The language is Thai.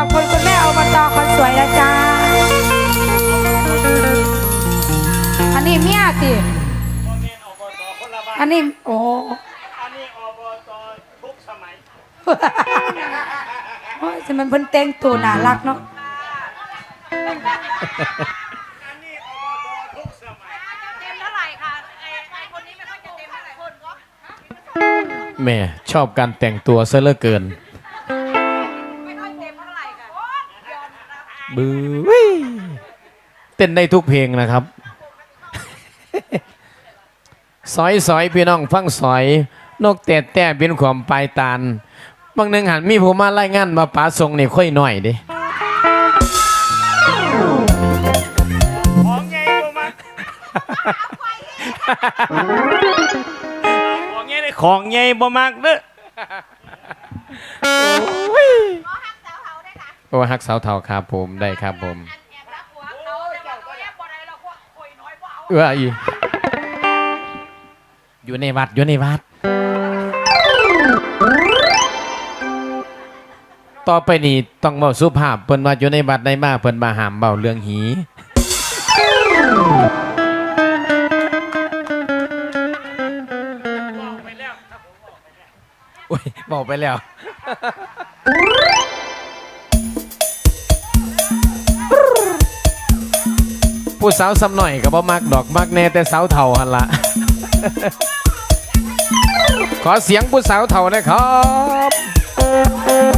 อบคุณคุณแม่อบตคนสวยนะจ๊ะอันนี้เมียติพ่อแม่นอบตคนละบ้านอันนี้โอ้อันนี้อบตทุกสมัยโอ้ยจะมันเพิ่นแต่งตัวน่ารักเนาะอันนี้อบตทุกสมัยเต็มเท่าไหร่คะไอ้ไอ้คนนี้ไม่ค่อยจะเต็มเท่าไหร่คนก็แม่ชอบการแต่งตัวซะเหลือเกิน บบื้อเต้นได้ทุกเพลงนะครับสอยสอยพี่น้องฟังสอย นกแต่แต่เป็นความปลายตาลบางหนึ่งหันมีผมมารายงานมาป๋าทรงนี่ค่อยหน่อยดิของใหญ่บ่มักของใหญ่ของใหญ่บ่มักเด้อ โอ้ฮักสาวเท่าครับผมได้ครับผมแอบรักหัวเขาแต่ว่าเขาแอบบ่ได้หรอกว่าโอ้ยน้อยบ่เอาเอื้ออีอยู่ในวัดอยู่ในวัด ต่อไปนี้ต้องเบาสุภาพเพิ่นว่าอยู่ในวัดได้มาเพิ่นมาหามเบาเรื่องหีไปแล้วครับผมโอ้ยบอกไปแล้ว ผู้สาวซ้ำหน่อยก็บ่มักดอกมักแน่แต่สาวเท่าหันละ ขอเสียงผู้สาวเท่านะครับ